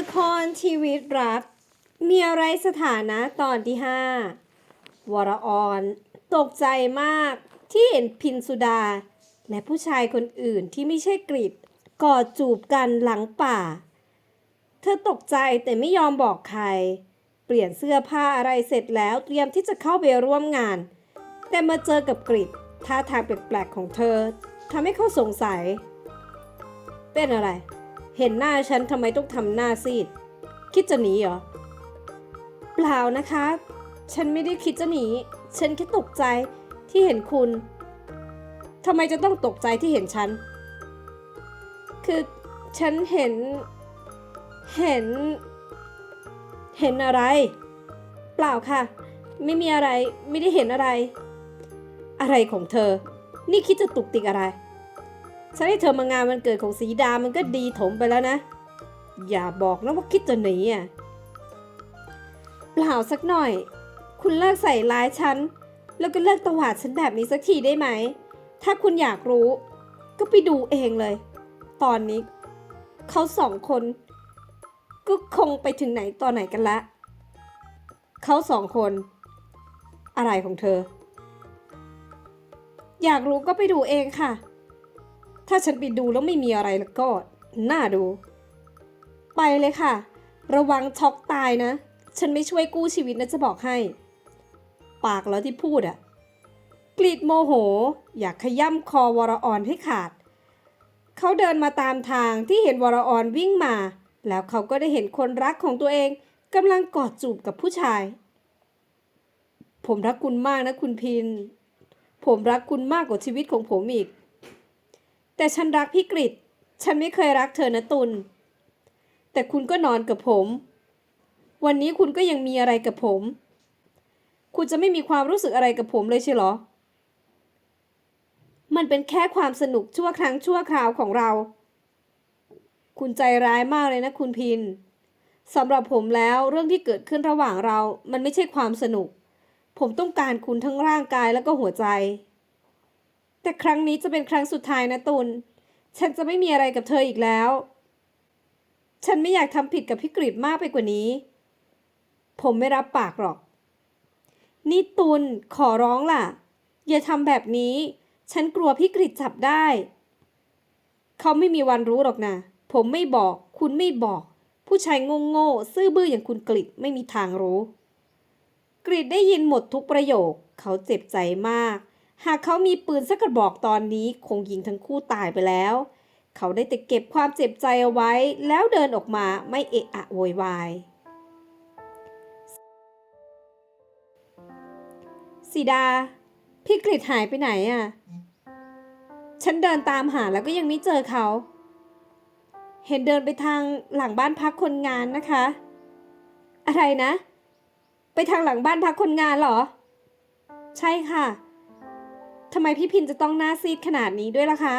ละครชีวิตรักมีอะไรสถานะตอนที่ห้าวรออนตกใจมากที่เห็นพินสุดา และผู้ชายคนอื่นที่ไม่ใช่กริดกอดจูบกันหลังป่า เธอตกใจแต่ไม่ยอมบอกใคร เปลี่ยนเสื้อผ้าอะไรเสร็จแล้วเตรียมที่จะเข้าไปร่วมงาน แต่มาเจอกับกริดท่าทางแปลกๆของเธอทำให้เขาสงสัย เป็นอะไร เห็นหน้าฉันทำไมต้องทำหน้าซีด คิดจะหนีเหรอ เปล่านะคะ ฉันไม่ได้คิดจะหนี ฉันแค่ตกใจที่เห็นคุณทำไมจะต้องตกใจที่เห็นฉัน คือฉันเห็น เห็น เห็นอะไร เปล่าค่ะ ไม่มีอะไร ไม่ได้เห็นอะไร อะไรของเธอ นี่คิดจะตุกติกอะไร ฉันให้เธอมางานวันเกิดของสีดามันก็ดีถมไปแล้วนะ อย่าบอกนะว่าคิดจะหนีอะเปล่าสักหน่อย คุณเลิกใส่ร้ายฉัน แล้วก็เลิกตวาดฉันแบบนี้สักทีได้ไหม ถ้าคุณอยากรู้ ก็ไปดูเองเลย ตอนนี้ เขาสองคน ก็คงไปถึงไหนตอนไหนกันละ เขาสองคน อะไรของเธอ อยากรู้ก็ไปดูเองค่ะ ถ้าฉันไปดูแล้วไม่มีอะไรแล้วก็ น่าดู ไปเลยค่ะ ระวังช็อกตายนะ ฉันไม่ช่วยกู้ชีวิตนะจะบอกให้ ปากแล้วที่พูดอะกรีดโมโห อยากขย่ำคอวรออนให้ขาด เขาเดินมาตามทางที่เห็นวรออนวิ่งมา แล้วเขาก็ได้เห็นคนรักของตัวเองกำลังกอดจูบกับผู้ชาย ผมรักคุณมากนะคุณพิน ผมรักคุณมากกว่าชีวิตของผมอีก แต่ฉันรักพี่กริดฉันไม่เคยรักเธอนะตุลแต่คุณก็นอนกับผม วันนี้คุณก็ยังมีอะไรกับผม คุณจะไม่มีความรู้สึกอะไรกับผมเลยใช่เหรอ มันเป็นแค่ความสนุกชั่วครั้งชั่วคราวของเรา คุณใจร้ายมากเลยนะคุณพินสำหรับผมแล้วเรื่องที่เกิดขึ้นระหว่างเรา มันไม่ใช่ความสนุก ผมต้องการคุณทั้งร่างกายแล้วก็หัวใจ แต่ครั้งนี้จะเป็นครั้งสุดท้ายนะตุลฉันจะไม่มีอะไรกับเธออีกแล้ว ฉันไม่อยากทำผิดกับพี่กริดมากไปกว่านี้ ผมไม่รับปากหรอก นี่ตุลขอร้องล่ะ อย่าทำแบบนี้ ฉันกลัวพี่กริดจับได้ เขาไม่มีวันรู้หรอกนะ ผมไม่บอก คุณไม่บอก ผู้ชายโง่ๆซื่อบื้ออย่างคุณกริดไม่มีทางรู้ กริดได้ยินหมดทุกประโยค เขาเจ็บใจมาก หากเขามีปืนสักกระบอกตอนนี้คงยิงทั้งคู่ตายไปแล้ว เขาได้แต่เก็บความเจ็บใจเอาไว้ แล้วเดินออกมาไม่เอะอะโวยวายสีดา พี่กริดหายไปไหนอะ ฉันเดินตามหาแล้วก็ยังไม่เจอเขา เห็นเดินไปทางหลังบ้านพักคนงานนะคะ อะไรนะ ไปทางหลังบ้านพักคนงานเหรอ ใช่ค่ะ ทำไมพี่พินจะต้องหน้าซีดขนาดนี้ด้วยล่ะคะ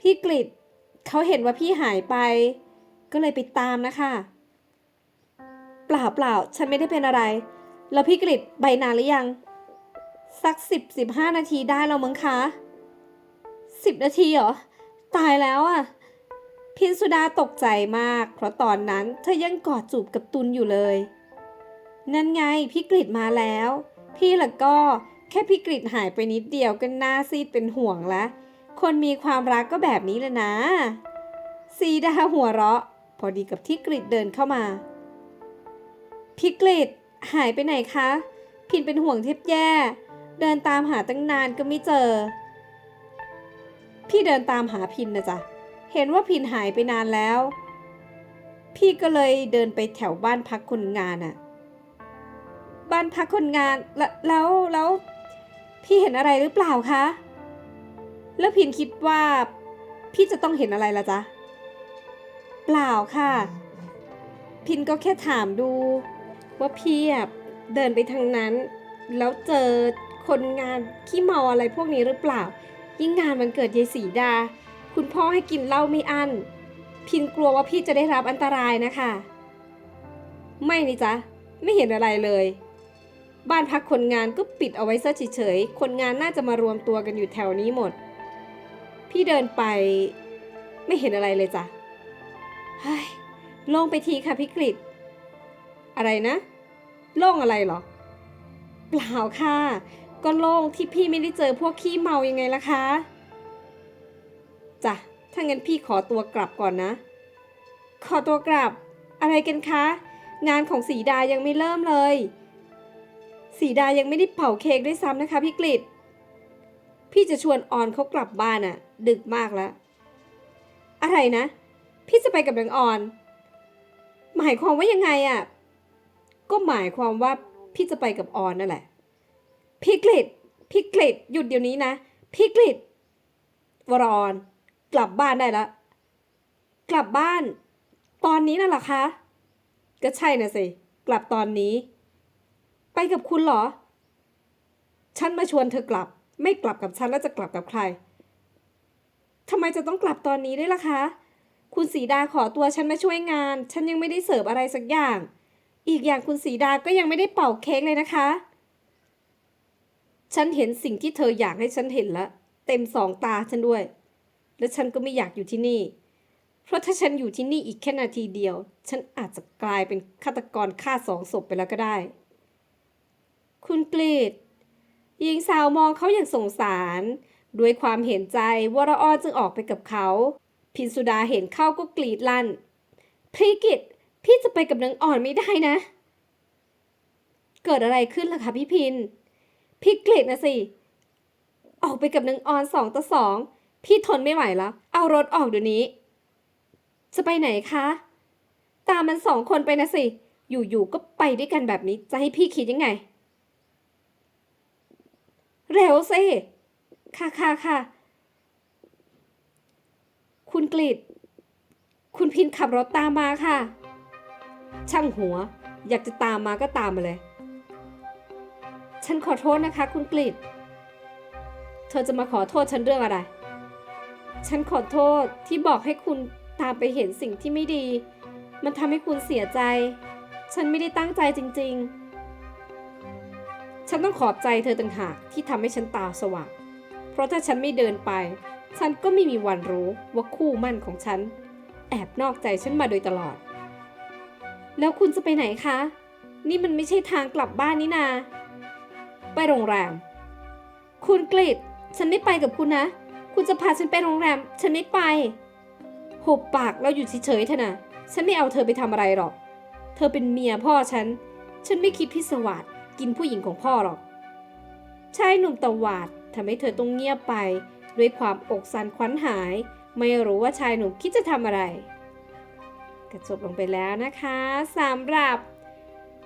พี่กริดเขาเห็นว่าพี่หายไป ก็เลยไปตามนะคะเปล่าเปล่าฉันไม่ได้เป็นอะไร แล้วพี่กริดใบนานหรือยัง สักสิบสิบห้านาทีได้แล้วมั้งคะสิบนาทีเหรอ ตายแล้วอะ พินสุดาตกใจมาก เพราะตอนนั้นเธอยังกอดจูบกับตุนอยู่เลย นั่นไงพี่กริดมาแล้ว พี่ละก็ แค่พี่กริดหายไปนิดเดียวก็น่าซีดเป็นห่วงละ คนมีความรักก็แบบนี้แหละนะซีดาหัวเราะ พอดีกับที่กริดเดินเข้ามาพี่กริดหายไปไหนคะ พินเป็นห่วงเทียบแย่ เดินตามหาตั้งนานก็ไม่เจอ พี่เดินตามหาพินนะจ๊ะ เห็นว่าพินหายไปนานแล้ว พี่ก็เลยเดินไปแถวบ้านพักคนงานอะบ้านพักคนงานแล้วแล้วแล้ว พี่เห็นอะไรหรือเปล่าคะ แล้วพินคิดว่า พี่จะต้องเห็นอะไรล่ะจ๊ะ เปล่าค่ะ พินก็แค่ถามดู ว่าพี่เดินไปทางนั้น แล้วเจอคนงานขี้เมาอะไรพวกนี้หรือเปล่า ยิ่งงานมันเกิดยายสีดา คุณพ่อให้กินเหล้าไม่อั้น พินกลัวว่าพี่จะได้รับอันตรายนะคะ ไม่นี่จ๊ะ ไม่เห็นอะไรเลย บ้านพักคนงานก็ปิดเอาไว้ซะเฉยๆ คนงานน่าจะมารวมตัวกันอยู่แถวนี้หมด พี่เดินไปไม่เห็นอะไรเลยจ้ะเฮ้ยโล่งไปทีค่ะพี่กฤษอะไรนะ โล่งอะไรหรอ เปล่าค่ะ ก็โล่งที่พี่ไม่ได้เจอพวกขี้เมายังไงล่ะคะจ้ะถ้างั้นพี่ขอตัวกลับก่อนนะ ขอตัวกลับ อะไรกันคะ งานของสีดายังไม่เริ่มเลย สีดายังไม่ได้เป่าเค้กด้วยซ้ำนะคะพี่กฤษพี่จะชวนออนเขากลับบ้านอะดึกมากแล้ว อะไรนะ พี่จะไปกับนางออน หมายความว่ายังไงอะก็หมายความว่าพี่จะไปกับออนนั่นแหละ พี่กฤษพี่กฤษหยุดเดี๋ยวนี้นะ พี่กฤษวรอน กลับบ้านได้แล้วกลับบ้าน ตอนนี้น่ะเหรอคะ ก็ใช่นะสิ กลับตอนนี้ ไปกับคุณเหรอ ฉันมาชวนเธอกลับ ไม่กลับกับฉันแล้วจะกลับกับใครทำไมจะต้องกลับตอนนี้ด้วยล่ะคะ คุณสีดาขอตัวฉันมาช่วยงาน ฉันยังไม่ได้เสิร์ฟอะไรสักอย่าง อีกอย่างคุณสีดาก็ยังไม่ได้เป่าเค้กเลยนะคะ ฉันเห็นสิ่งที่เธออยากให้ฉันเห็นล้วเต็มสองตาฉันด้วย และฉันก็ไม่อยากอยู่ที่นี่ เพราะถ้าฉันอยู่ที่นี่อีกแค่นาทีเดียว ฉันอาจจะกลายเป็นฆาตกรฆ่าสองศพไปแล้วก็ได้ คุณกรีดหญิงสาวมองเขาอย่างสงสาร ด้วยความเห็นใจวรออจึงออกไปกับเขา พินสุดาเห็นเข้าก็กรีดลั่นพี่กิตพี่จะไปกับนางอ่อนไม่ได้นะ เกิดอะไรขึ้นล่ะคะพี่พิน พี่กรีดนะสิ ออกไปกับนางอ่อนสองต่อสองพี่ทนไม่ไหวแล้ว เอารถออกเดี๋ยวนี้ จะไปไหนคะ ตามมันสองคนไปนะสิ อยู่ๆก็ไปด้วยกันแบบนี้จะให้พี่คิดยังไง เร็วสิ ค่ะค่ะค่ะ คุณกฤษคุณพินขับรถตามมาค่ะ ช่างหัว อยากจะตามมาก็ตามมาเลย ฉันขอโทษนะคะ คุณกฤษเธอจะมาขอโทษฉันเรื่องอะไร ฉันขอโทษที่บอกให้คุณตามไปเห็นสิ่งที่ไม่ดี มันทำให้คุณเสียใจ ฉันไม่ได้ตั้งใจจริง ๆ ฉันต้องขอบใจเธอต่างหากที่ทำให้ฉันตาสว่าง เพราะถ้าฉันไม่เดินไป ฉันก็ไม่มีวันรู้ว่าคู่มั่นของฉัน แอบนอกใจฉันมาโดยตลอด แล้วคุณจะไปไหนคะ นี่มันไม่ใช่ทางกลับบ้านนี่นา ไปโรงแรม คุณกฤษฉันไม่ไปกับคุณนะ คุณจะพาฉันไปโรงแรม ฉันไม่ไปหุบปากแล้วอยู่เฉยๆเถอะนะ ฉันไม่เอาเธอไปทำอะไรหรอก เธอเป็นเมียพ่อฉัน ฉันไม่คิดพิศวาส กินผู้หญิงของพ่อหรอก ชายหนุ่มตวาดทำให้เธอต้องเงียบไป ด้วยความอกสันขวัญหาย ไม่รู้ว่าชายหนุ่มคิดจะทำอะไรก็จบลงไปแล้วนะคะสำหรับ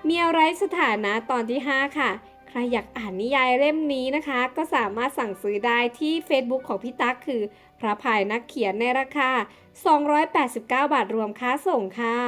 เมียไร้สถานะตอนที่ 5 ค่ะ ใครอยากอ่านนิยายเล่มนี้นะคะ ก็สามารถสั่งซื้อได้ที่ Facebook ของพี่ตั๊กคือ พระพายนักเขียนในราคา 289 บาทรวมค่าส่งค่ะ